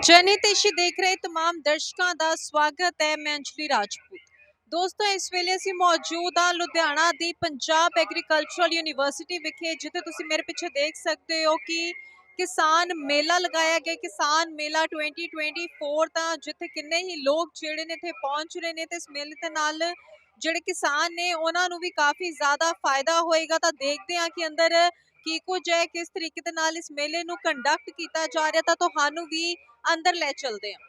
ਜਨਿਤੇਸ਼ੀ ਦੇਖ ਰਹੇ तमाम ਦਰਸ਼ਕਾਂ ਦਾ ਸਵਾਗਤ ਹੈ ਮੈਂ ਅੰਜਲੀ ਰਾਜਪੂਤ ਦੋਸਤੋ ਇਸ ਵੇਲੇ ਅਸੀਂ ਮੌਜੂਦ ਹਾਂ ਲੁਧਿਆਣਾ ਦੀ ਪੰਜਾਬ ਐਗਰੀਕਲਚਰਲ ਯੂਨੀਵਰਸਿਟੀ ਵਿਖੇ ਜਿੱਥੇ ਤੁਸੀਂ ਮੇਰੇ ਪਿੱਛੇ ਦੇਖ ਸਕਦੇ ਹੋ ਕਿ ਕਿਸਾਨ ਮੇਲਾ ਲਗਾਇਆ ਗਿਆ ਕਿਸਾਨ ਮੇਲਾ 2024 ਤਾਂ ਜਿੱਥੇ ਕਿੰਨੇ ਹੀ ਲੋਕ ਜਿਹੜੇ ਨੇ ਇੱਥੇ ਪਹੁੰਚ ਰਹੇ ਨੇ ਤੇ ਇਸ ਮੇਲੇ ਦੇ ਨਾਲ ਜਿਹੜੇ ਕਿਸਾਨ ਨੇ ਉਹਨਾਂ ਨੂੰ ਵੀ ਕਾਫੀ ਜ਼ਿਆਦਾ ਫਾਇਦਾ ਹੋਏਗਾ ਤਾਂ ਦੇਖਦੇ ਹਾਂ ਕਿ ਅੰਦਰ ਕੀ ਕੁਝ ਹੈ ਕਿਸ ਤਰੀਕੇ ਦੇ ਨਾਲ ਇਸ ਮੇਲੇ ਨੂੰ ਕੰਡਕਟ ਕੀਤਾ ਜਾ ਰਿਹਾ, ਤਾਂ ਤੁਹਾਨੂੰ ਵੀ ਅੰਦਰ ਲੈ ਚਲਦੇ ਹਾਂ।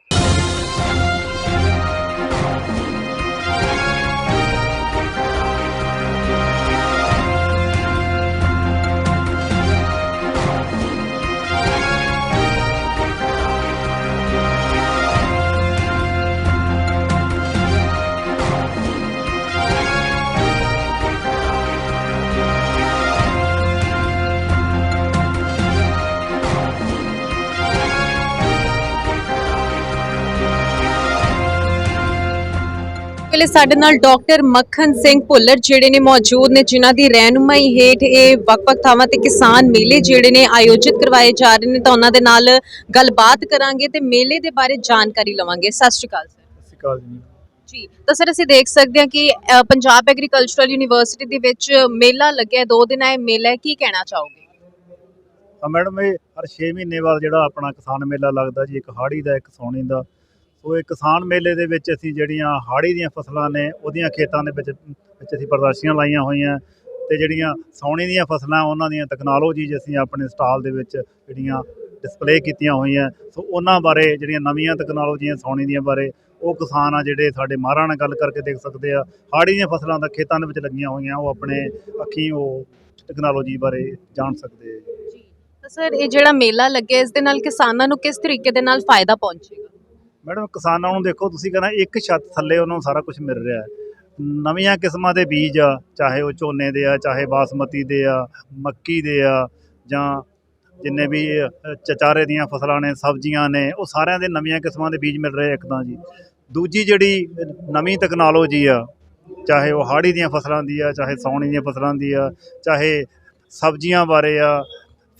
ਵੇਲੇ ਸਾਡੇ ਨਾਲ ਡਾਕਟਰ ਮੱਖਣ ਸਿੰਘ ਭੁੱਲਰ ਜਿਹੜੇ ਨੇ ਮੌਜੂਦ ਨੇ ਜਿਨ੍ਹਾਂ ਦੀ ਰਹਿਨੁਮਾਈ ਹੇਠ ਇਹ ਵੱਖ-ਵੱਖ ਥਾਵਾਂ ਤੇ ਕਿਸਾਨ ਮੇਲੇ ਜਿਹੜੇ ਨੇ ਆਯੋਜਿਤ ਕਰਵਾਏ ਜਾ ਰਹੇ ਨੇ ਤਾਂ ਉਹਨਾਂ ਦੇ ਨਾਲ ਗੱਲਬਾਤ ਕਰਾਂਗੇ ਤੇ ਮੇਲੇ ਦੇ ਬਾਰੇ ਜਾਣਕਾਰੀ ਲਵਾਂਗੇ। ਸਤਿ ਸ਼੍ਰੀ ਅਕਾਲ ਸਰ। ਸਤਿ ਸ਼੍ਰੀ ਅਕਾਲ ਜੀ। ਜੀ ਤਾਂ ਸਰ ਅਸੀਂ ਦੇਖ ਸਕਦੇ ਹਾਂ ਕਿ ਅ, ਪੰਜਾਬ ਐਗਰੀਕਲਚਰਲ ਯੂਨੀਵਰਸਿਟੀ ਦੇ ਵਿੱਚ ਮੇਲਾ ਲੱਗਿਆ ਦੋ ਦਿਨ ਇਹ ਮੇਲਾ ਹੈ ਕੀ ਕਹਿਣਾ ਚਾਹੋਗੇ? ਆ ਮੈਡਮ ਇਹ ਹਰ 6 ਮਹੀਨੇ ਬਾਅਦ ਜਿਹੜਾ ਆਪਣਾ ਕਿਸਾਨ ਮੇਲਾ ਲੱਗਦਾ ਜੀ ਇੱਕ ਹਾੜੀ ਦਾ ਇੱਕ ਸੌਣੀ ਦਾ। ਸੋ ਇਹ ਕਿਸਾਨ ਮੇਲੇ ਦੇ ਵਿੱਚ ਅਸੀਂ ਜਿਹੜੀਆਂ ਹਾੜੀ ਦੀਆਂ ਫਸਲਾਂ ਨੇ, ਉਹਦੀਆਂ ਖੇਤਾਂ ਦੇ ਵਿੱਚ ਵਿੱਚ ਅਸੀਂ ਪ੍ਰਦਰਸ਼ਨੀਆਂ ਲਾਈਆਂ ਹੋਈਆਂ ਤੇ ਜਿਹੜੀਆਂ ਸੌਣੀ ਦੀਆਂ ਫਸਲਾਂ, ਉਹਨਾਂ ਦੀਆਂ ਟੈਕਨੋਲੋਜੀਜ਼ ਅਸੀਂ ਆਪਣੇ ਸਟਾਲ ਦੇ ਵਿੱਚ ਜਿਹੜੀਆਂ ਡਿਸਪਲੇ ਕੀਤੀਆਂ ਹੋਈਆਂ। ਸੋ ਉਹਨਾਂ ਬਾਰੇ, ਜਿਹੜੀਆਂ ਨਵੀਆਂ ਟੈਕਨੋਲੋਜੀਆਂ ਸੌਣੀ ਦੀਆਂ ਬਾਰੇ, ਉਹ ਕਿਸਾਨ ਆ ਜਿਹੜੇ ਸਾਡੇ ਮਾਹਰਾਂ ਨਾਲ ਗੱਲ ਕਰਕੇ ਦੇਖ ਸਕਦੇ ਆ। ਹਾੜੀ ਦੀਆਂ ਫਸਲਾਂ ਦਾ ਖੇਤਾਂ ਦੇ ਵਿੱਚ ਲੱਗੀਆਂ ਹੋਈਆਂ, ਉਹ ਆਪਣੇ ਅੱਖੀਂ ਉਹ ਟੈਕਨੋਲੋਜੀ ਬਾਰੇ ਜਾਣ ਸਕਦੇ ਆ। ਸਰ, ਇਹ ਜਿਹੜਾ ਮੇਲਾ ਲੱਗਿਆ, ਇਸ ਦੇ ਨਾਲ ਕਿਸਾਨਾਂ ਨੂੰ ਕਿਸ ਤਰੀਕੇ ਦੇ ਨਾਲ ਫਾਇਦਾ ਪਹੁੰਚੇਗਾ? ਮੈਡਮ, ਕਿਸਾਨਾਂ ਨੂੰ ਦੇਖੋ, ਤੁਸੀਂ ਕਹਿੰਦਾ ਇੱਕ ਛੱਤ ਥੱਲੇ ਉਹਨਾਂ ਨੂੰ ਸਾਰਾ ਕੁਝ ਮਿਲ ਰਿਹਾ ਹੈ। ਨਵੀਆਂ ਕਿਸਮਾਂ ਦੇ ਬੀਜ ਆ, ਚਾਹੇ ਉਹ ਝੋਨੇ ਦੇ ਆ, ਚਾਹੇ ਬਾਸਮਤੀ ਦੇ ਆ, ਮੱਕੀ ਦੇ ਆ, ਜਾਂ ਜਿੰਨੇ ਵੀ ਚਚਾਰੇ ਦੀਆਂ ਫਸਲਾਂ ਨੇ, ਸਬਜ਼ੀਆਂ ਨੇ, ਉਹ ਸਾਰਿਆਂ ਦੇ ਨਵੀਆਂ ਕਿਸਮਾਂ ਦੇ ਬੀਜ ਮਿਲ ਰਹੇ ਇੱਕ ਤਾਂ ਜੀ। ਦੂਜੀ ਜਿਹੜੀ ਨਵੀਂ ਟੈਕਨੋਲੋਜੀ ਆ, ਚਾਹੇ ਉਹ ਹਾੜੀ ਦੀਆਂ ਫਸਲਾਂ ਦੀ ਆ, ਚਾਹੇ ਸੌਣੀ ਦੀਆਂ ਫਸਲਾਂ ਦੀ ਆ, ਚਾਹੇ ਸਬਜ਼ੀਆਂ ਬਾਰੇ ਆ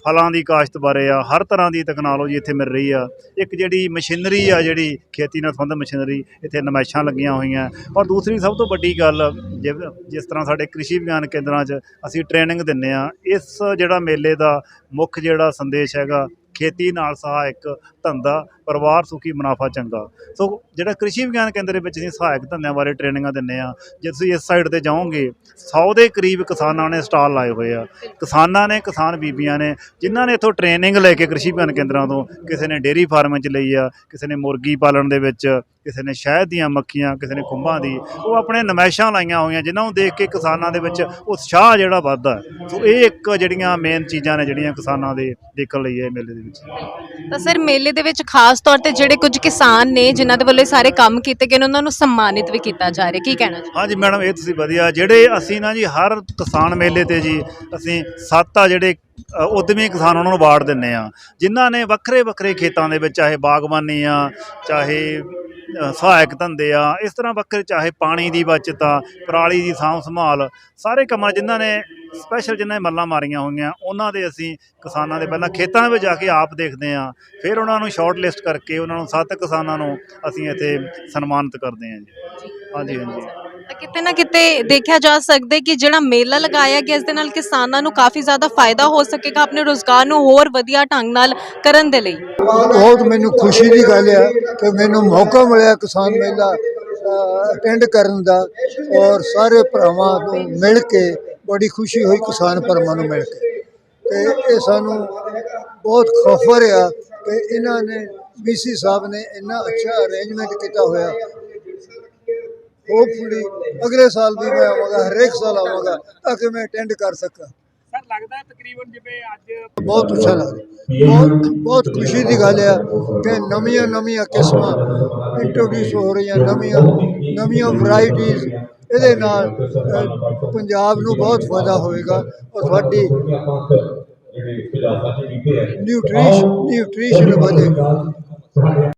ਫਲਾਂ ਦੀ ਕਾਸ਼ਤ ਬਾਰੇ ਆ, ਹਰ ਤਰ੍ਹਾਂ ਦੀ ਟੈਕਨੋਲੋਜੀ ਇੱਥੇ ਮਿਲ ਰਹੀ ਆ। ਇੱਕ ਜਿਹੜੀ ਮਸ਼ੀਨਰੀ ਆ, ਜਿਹੜੀ ਖੇਤੀ ਨਾਲ ਸੰਬੰਧਿਤ ਮਸ਼ੀਨਰੀ ਇੱਥੇ ਨਮਾਇਸ਼ਾਂ ਲੱਗੀਆਂ ਹੋਈਆਂ। ਔਰ ਦੂਸਰੀ ਸਭ ਤੋਂ ਵੱਡੀ ਗੱਲ, ਜਿਵ- ਜਿਸ ਤਰ੍ਹਾਂ ਸਾਡੇ ਕ੍ਰਿਸ਼ੀ ਵਿਗਿਆਨ ਕੇਂਦਰਾਂ 'ਚ ਅਸੀਂ ਟ੍ਰੇਨਿੰਗ ਦਿੰਨੇ ਆ, ਇਸ ਜਿਹੜਾ ਮੇਲੇ ਦਾ ਮੁੱਖ ਜਿਹੜਾ ਸੰਦੇਸ਼ ਹੈਗਾ, ਖੇਤੀ ਨਾਲ ਸਹਾਇਕ ਧੰਦਾ, ਪਰਿਵਾਰ ਸੁਖੀ, ਮੁਨਾਫਾ ਚੰਗਾ। ਸੋ ਜਿਹੜਾ ਕ੍ਰਿਸ਼ੀ ਵਿਗਿਆਨ ਕੇਂਦਰ ਦੇ ਵਿੱਚ ਅਸੀਂ ਸਹਾਇਕ ਧੰਦਿਆਂ ਬਾਰੇ ਟ੍ਰੇਨਿੰਗਾਂ ਦਿੰਨੇ ਆ ਜੇ ਤੁਸੀਂ ਇਸ ਸਾਈਡ ਤੇ ਜਾਓਗੇ 100 ਦੇ ਕਰੀਬ ਕਿਸਾਨਾਂ ਨੇ ਸਟਾਲ ਲਾਏ ਹੋਏ ਆ। ਕਿਸਾਨਾਂ ਨੇ, ਕਿਸਾਨ ਬੀਬੀਆਂ ਨੇ, ਜਿਨ੍ਹਾਂ ਨੇ ਇੱਥੋਂ ਟ੍ਰੇਨਿੰਗ ਲੈ ਕੇ ਕ੍ਰਿਸ਼ੀ ਵਿਗਿਆਨ ਕੇਂਦਰਾਂ ਤੋਂ, ਕਿਸੇ ਨੇ ਡੇਅਰੀ ਫਾਰਮਾਂ 'ਚ ਲਈ ਆ, ਕਿਸੇ ਨੇ ਮੁਰਗੀ ਪਾਲਣ ਦੇ ਵਿੱਚ, ਕਿਸੇ ਨੇ ਸ਼ਹਿਦ ਦੀਆਂ ਮੱਖੀਆਂ, ਕਿਸੇ ਨੇ ਖੁੰਭਾਂ ਦੀ, ਉਹ ਆਪਣੇ ਨਮਾਇਸ਼ਾਂ ਲਾਈਆਂ ਹੋਈਆਂ, ਜਿਨ੍ਹਾਂ ਨੂੰ ਦੇਖ ਕੇ ਕਿਸਾਨਾਂ ਦੇ ਵਿੱਚ ਉਤਸ਼ਾਹ ਜਿਹੜਾ ਵੱਧਦਾ ਸੋ ਇਹ ਇੱਕ ਜਿਹੜੀਆਂ ਮੇਨ ਚੀਜ਼ਾਂ ਨੇ ਜਿਹੜੀਆਂ ਕਿਸਾਨਾਂ ਦੇ ਦੇਖਣ ਲਈ ਇਹ ਮੇਲੇ ਦੇ ਵਿੱਚ। ਤਾਂ ਸਰ, ਮੇਲੇ ਦੇ ਵਿੱਚ ਖਾਸ ਤੌਰ ਤੇ ਜਿਹੜੇ ਕੁਝ ਕਿਸਾਨ ਨੇ ਜਿਨ੍ਹਾਂ ਦੇ ਵੱਲੋਂ ਇਹ ਸਾਰੇ ਕੰਮ ਕੀਤੇ ਗਏ ਨੇ ਉਹਨਾਂ ਨੂੰ ਸਨਮਾਨਿਤ ਵੀ ਕੀਤਾ ਜਾ ਰਿਹਾ। ਕੀ ਕਹਿਣਾ ਚਾਹੋਗੇ ਹਾਂਜੀ ਮੈਡਮ ਇਹ ਤੁਸੀਂ ਵਧੀਆ। ਜਿਹੜੇ ਅਸੀਂ ਨਾ ਜੀ ਹਰ ਕਿਸਾਨ ਮੇਲੇ ਤੇ ਜੀ ਅਸੀਂ ਸੱਤ ਆ ਜਿਹੜੇ ਅ, ਉਦਮੀ ਕਿਸਾਨ ਉਹਨਾਂ ਨੂੰ ਵਾਰਡ ਦਿੰਨੇ ਆ। ਜਿਨ੍ਹਾਂ ਨੇ ਵੱਖਰੇ ਵੱਖਰੇ ਖੇਤਾਂ ਦੇ ਵਿੱਚ ਚਾਹੇ ਬਾਗਬਾਨੀ ਆ ਚਾਹੇ ਅ, ਸਹਾਇਕ ਧੰਦੇ ਆ ਇਸ ਤਰ੍ਹਾਂ ਵੱਖਰੇ ਚਾਹੇ ਪਾਣੀ ਦੀ ਬਚਤ ਆ ਪਰਾਲੀ ਦੀ ਸਾਂਭ ਸੰਭਾਲ ਸਾਰੇ ਕੰਮਾਂ ਜਿਨ੍ਹਾਂ ਨੇ ਸਪੈਸ਼ਲ ਜਿਨ੍ਹਾਂ ਨੇ ਮੱਲਾਂ ਮਾਰੀਆਂ ਹੋਈਆਂ ਉਹਨਾਂ ਦੇ ਅਸੀਂ ਕਿਸਾਨਾਂ ਦੇ ਪਹਿਲਾਂ ਖੇਤਾਂ ਵਿੱਚ ਜਾ ਕੇ ਆਪ ਦੇਖਦੇ ਆ ਫਿਰ ਉਹਨਾਂ ਨੂੰ ਸ਼ਾਰਟ ਲਿਸਟ ਕਰਕੇ ਉਹਨਾਂ ਨੂੰ ਸੱਤ ਕਿਸਾਨਾਂ ਨੂੰ ਅਸੀਂ ਇੱਥੇ ਸਨਮਾਨਿਤ ਕਰਦੇ ਆ ਜੀ। ਹਾਂਜੀ ਹਾਂਜੀ। ਤਾਂ ਕਿਤੇ ਨਾ ਕਿਤੇ ਦੇਖਿਆ ਜਾ ਸਕਦਾ ਹੈ ਕਿ ਜਿਹੜਾ ਮੇਲਾ ਲਗਾਇਆ ਗਿਆ ਇਸ ਦੇ ਨਾਲ ਕਿਸਾਨਾਂ ਨੂੰ ਕਾਫੀ ਜ਼ਿਆਦਾ ਫਾਇਦਾ ਹੋ ਸਕੇਗਾ ਆਪਣੇ ਰੋਜ਼ਗਾਰ ਨੂੰ ਹੋਰ ਵਧੀਆ ਢੰਗ ਨਾਲ ਕਰਨ ਦੇ ਲਈ। ਬਹੁਤ ਮੈਨੂੰ ਖੁਸ਼ੀ ਦੀ ਗੱਲ ਹੈ ਕਿ ਮੈਨੂੰ ਮੌਕਾ ਮਿਲਿਆ ਕਿਸਾਨ ਮੇਲਾ ਅਟੈਂਡ ਕਰਨ ਦਾ ਔਰ ਸਾਰੇ ਭਰਾਵਾਂ ਨੂੰ ਮਿਲ ਕੇ ਬੜੀ ਖੁਸ਼ੀ ਹੋਈ ਕਿਸਾਨ ਭਰਾਵਾਂ ਨੂੰ ਮਿਲ ਕੇ। ਤੇ ਇਹ ਸਾਨੂੰ ਬਹੁਤ ਖੁਫਰ ਆ ਕਿ ਇਹਨਾਂ ਨੇ ਬੀਸੀ ਸਾਹਿਬ ਨੇ ਇੰਨਾ ਅੱਛਾ ਅਰੇਂਜਮੈਂਟ ਕੀਤਾ ਹੋਇਆ। ਹੋਪਫੁਲੀ ਅਗਲੇ ਸਾਲ ਵੀ ਮੈਂ ਆਵਾਂਗਾ ਹਰੇਕ ਸਾਲ ਆਵਾਂਗਾ ਤਾਂ ਕਿ ਮੈਂ ਅਟੈਂਡ ਕਰ ਸਕਾਂ। ਸਰ ਲੱਗਦਾ ਤਕਰੀਬਨ ਜਿਵੇਂ ਅੱਜ ਬਹੁਤ ਅੱਛਾ ਲੱਗਦਾ ਬਹੁਤ ਬਹੁਤ ਖੁਸ਼ੀ ਦੀ ਗੱਲ ਹੈ ਕਿ ਨਵੀਆਂ ਨਵੀਆਂ ਕਿਸਮਾਂ ਇੰਟਰੋਡਿਊਸ ਹੋ ਰਹੀਆਂ ਨਵੀਆਂ ਨਵੀਆਂ ਵੈਰਾਈਟੀਆਂ ਇਹਦੇ ਨਾਲ ਪੰਜਾਬ ਨੂੰ ਬਹੁਤ ਫਾਇਦਾ ਹੋਏਗਾ ਔਰ ਸਾਡੀ ਨਿਊਟ੍ਰੀਸ਼ਨ ਨਿਊਟ੍ਰੀਸ਼ਨ ਵਧੇਗਾ।